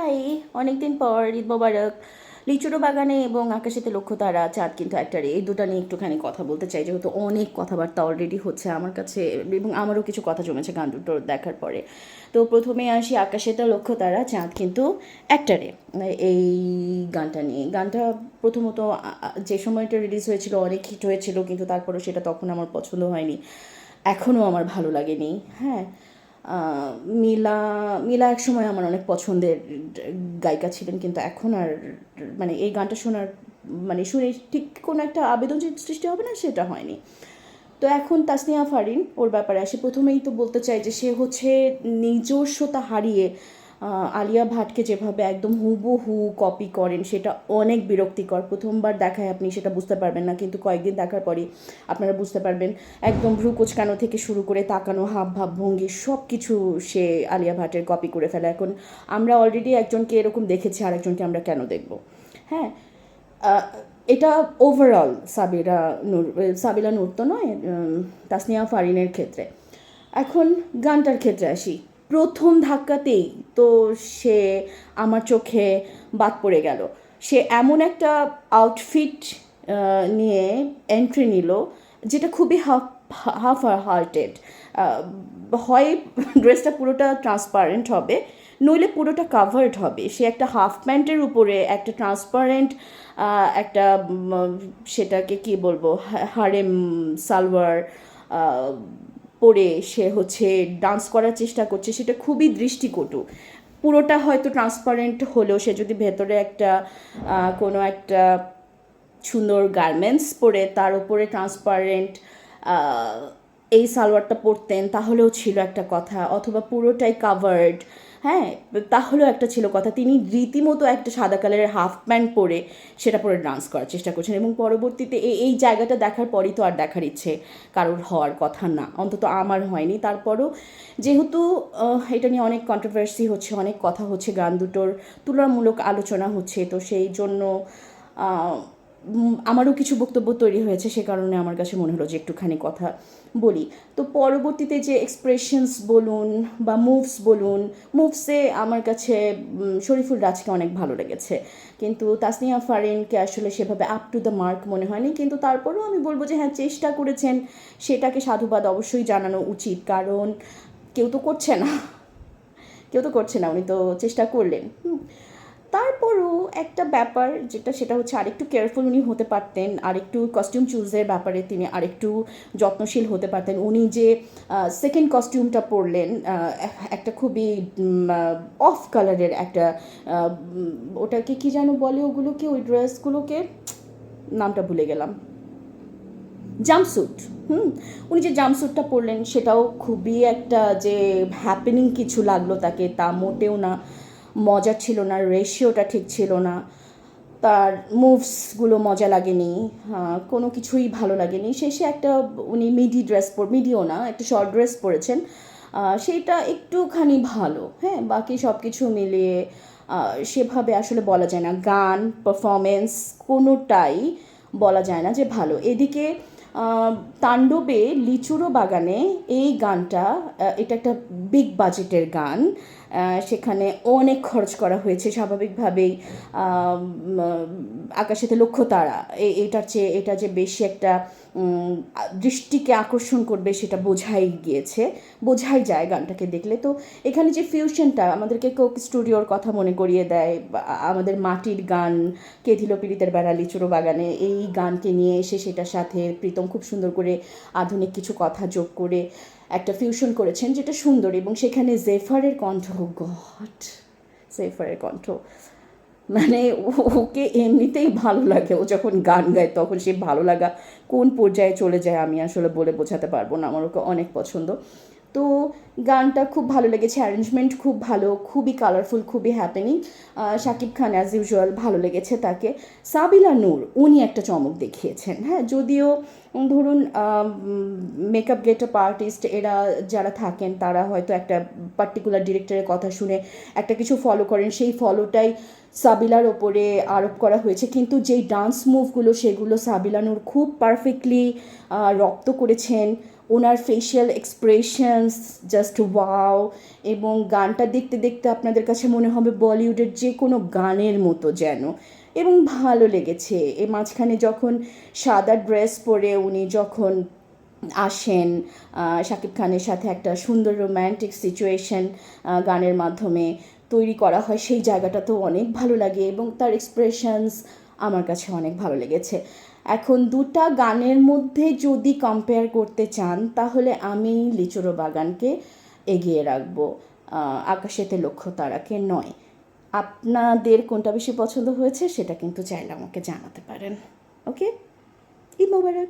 High অনেকদিন পর ঈদ মোবারক লিচুরো বাগানে এবং আকাশেতে লক্ষ্য তারা, চাঁদ কিন্তু একটা এই দুটো নিয়ে একটুখানি কথা বলতে চাই, যেহেতু অনেক কথাবার্তা অলরেডি হচ্ছে আমার কাছে এবং আমারও কিছু কথা জমেছে গান দুটো দেখার পরে। তো প্রথমে আসি আকাশেতে লক্ষ্য তারা, চাঁদ কিন্তু একটারে। এই গানটা নিয়ে। গানটা প্রথমত যে সময়টা রিলিজ হয়েছিল, অনেক হিট হয়েছিল, কিন্তু তারপরে সেটা তখন আমার পছন্দ হয়নি। এখনও আমার ভালো লাগেনি। হ্যাঁ মিলা মিলা একসময় আমার অনেক পছন্দের গায়িকা ছিলেন, কিন্তু এখন আর মানে এই গানটা শোনার মানে শুনে ঠিক কোনো একটা আবেদন যে সৃষ্টি হবে না, সেটা হয়নি। তো এখন তাসনিয়া ফারিন, ওর ব্যাপারে আসে। প্রথমেই তো বলতে চাই যে সে হচ্ছে নিজস্বতা হারিয়ে আলিয়া ভাটকে যেভাবে একদম হুবহু কপি করেন, সেটা অনেক বিরক্তিকর। প্রথমবার দেখায় আপনি, সেটা বুঝতে পারবেন না, কিন্তু কয়েকদিন দেখার পরই আপনারা বুঝতে পারবেন। একদম ভ্রু কোচকানো থেকে শুরু করে তাকানো, হাব ভাব ভঙ্গি সব কিছু সে আলিয়া ভাটের কপি করে ফেলে। এখন আমরা অলরেডি একজনকে এরকম দেখেছি আর একজনকে আমরা কেন দেখব? হ্যাঁ এটা ওভারঅল সাবিরা নূর, সাবিলা নূর তো নয় তাসনিয়া ফারিনের ক্ষেত্রে। এখন গানটার ক্ষেত্রে আসি। প্রথম ধাক্কাতেই তো সে আমার চোখে বাদ পড়ে গেল। সে এমন একটা আউটফিট নিয়ে এন্ট্রি নিল, যেটা খুবই হাফ হাফ হার্টেড হয় ড্রেসটা পুরোটা ট্রান্সপারেন্ট হবে, নইলে পুরোটা কাভার্ড হবে। সে একটা হাফ প্যান্টের উপরে একটা ট্রান্সপারেন্ট একটা সেটাকে কি বলব হারেম সালোয়ার পরে সে হচ্ছে ডান্স করার চেষ্টা করছে, সেটা খুবই দৃষ্টিকটু। পুরোটা হয়তো ট্রান্সপারেন্ট হলেও সে যদি ভেতরে একটা কোনো একটা সুন্দর গার্মেন্টস পরে তার উপরে ট্রান্সপারেন্ট এই সালোয়ারটা পরতেন, তাহলেও ছিল একটা কথা। অথবা পুরোটাই কাভার্ড হ্যাঁ তাহলেও একটা ছিল কথা। তিনি রীতিমতো একটা সাদা কালারের হাফ প্যান্ট পরে সেটা পরে ডান্স করার চেষ্টা করছেন এবং পরবর্তীতে এই জায়গাটা দেখার পরই তো আর দেখার ইচ্ছে কারোর হওয়ার কথা না। অন্তত আমার হয়নি। তারপরও যেহেতু এটা নিয়ে অনেক কন্ট্রোভার্সি হচ্ছে, অনেক কথা হচ্ছে, গান দুটোর তুলনামূলক আলোচনা হচ্ছে, তো সেই জন্য আমারও কিছু বক্তব্য তৈরি হয়েছে সে কারণে আমার কাছে মনে হলো যে একটুখানি কথা বলি। তো পরবর্তীতে যে এক্সপ্রেশনস বলুন বা মুভস বলুন মুভসে আমার কাছে শরীফুল রাজকে অনেক ভালো লেগেছে। কিন্তু তাসনিয়া ফারিনকে আসলে সেভাবে আপ টু দ্য মার্ক মনে হয়নি। কিন্তু তারপরেও আমি বলব যে হ্যাঁ চেষ্টা করেছেন। সেটাকে সাধুবাদ অবশ্যই জানানো উচিত। কারণ কেউ তো করছে না। কেউ তো করছে না। উনি তো চেষ্টা করলেন। তারপরও একটা ব্যাপার যেটা, সেটা হচ্ছে আরেকটু কেয়ারফুল উনি হতে পারতেন, আরেকটু কস্টিউম চুজের ব্যাপারে তিনি আরেকটু যত্নশীল হতে পারতেন। উনি যে সেকেন্ড কস্টিউমটা পরলেন একটা খুবই অফ কালারের একটা ওটাকে কি যেন বলে ওগুলোকে, ওই ড্রেসগুলোকে নামটা ভুলে গেলাম। জাম্পস্যুট, হুম? উনি যে জাম্পস্যুটটা পরলেন, সেটাও খুবই একটা যে হ্যাপেনিং কিছু লাগল তাকে, তা মোটেও না। মজা ছিল না রেশিওটা ঠিক ছিল না। তার মুভসগুলো মজা লাগেনি কোনো কিছুই ভালো লাগেনি। শেষে একটা উনি মিডি ড্রেস পর মিডিও না, একটা শর্ট ড্রেস পরেছেন সেইটা একটুখানি ভালো হ্যাঁ বাকি সব কিছু মিলিয়ে সেভাবে আসলে বলা যায় না। গান পারফরমেন্স কোনোটাই বলা যায় না যে ভালো। এদিকে তাণ্ডবে লিচুরো বাগানে এই গানটা এটা একটা বিগ বাজেটের গান। সেখানে অনেক খরচ করা হয়েছে স্বাভাবিকভাবেই। আকাশেতে লক্ষ্য তারা। এটার চেয়ে, এটা যে বেশি একটা দৃষ্টিকে আকর্ষণ করবে সেটা বোঝাই গিয়েছে। বোঝাই যায় গানটাকে দেখলে। তো এখানে যে ফিউশনটা আমাদেরকে কোক স্টুডিওর কথা মনে করিয়ে দেয়? আমাদের মাটির গান কে দিল পীড়িতের বেড়া লিচুরো বাগানে এই গানকে নিয়ে এসে সেটার সাথে প্রীতম খুব সুন্দর করে আধুনিক কিছু কথা যোগ করে একটা ফিউশন করেছেন যেটা সুন্দর এবং সেখানে জেফারের কণ্ঠ গড জেফারের কণ্ঠ। মানে ওকে এমনিতেই ভালো লাগে, ও যখন গান গায় তখন সে ভালো লাগা কোন পর্যায়ে চলে যায় আমি আসলে বলে বোঝাতে পারব না, আমার ওকে অনেক পছন্দ। তো গানটা খুব ভালো লেগেছে অ্যারেঞ্জমেন্ট খুব ভালো, খুবই কালারফুল খুবই happening Shakib Khan as usual ভালো লেগেছে তাকে। সাবিলা নূর, উনি একটা চমক দেখিয়েছেন হ্যাঁ? যদিও ধরুন মেকআপ গেটআপ আর্টিস্ট এরা যারা থাকেন, তারা হয়তো একটা পার্টিকুলার ডিরেক্টরের কথা শুনে একটা কিছু ফলো করেন, সেই ফলোটাই সাবিলার ওপরে আরোপ করা হয়েছে। কিন্তু যেই ডান্স মুভগুলো সেগুলো সাবিলানুর খুব পারফেক্টলি রপ্ত করেছেন। ওনার ফেশিয়াল এক্সপ্রেশনস জাস্ট ওয়াও এবং গানটা দেখতে দেখতে আপনাদের কাছে মনে হবে বলিউডের যে কোনো গানের মতো যেন। এবং ভালো লেগেছে। এ মাঝখানে যখন সাদা ড্রেস পরে উনি যখন আসেন শাকিব খানের সাথে একটা সুন্দর রোম্যান্টিক সিচুয়েশন গানের মাধ্যমে তৈরি করা হয়, সেই জায়গাটা তো অনেক ভালো লাগে এবং তার এক্সপ্রেশনস আমার কাছে অনেক ভালো লেগেছে। এখন দুটা গানের মধ্যে যদি কম্পেয়ার করতে চান, তাহলে আমি লিচুরো বাগানকে এগিয়ে রাখব। আকাশেতে লক্ষ্য তারাকে নয়। আপনাদের কোনটা বেশি পছন্দ হয়েছে, সেটা কিন্তু চাইলে আমাকে জানাতে পারেন। ওকে? ঈদ মোবারক।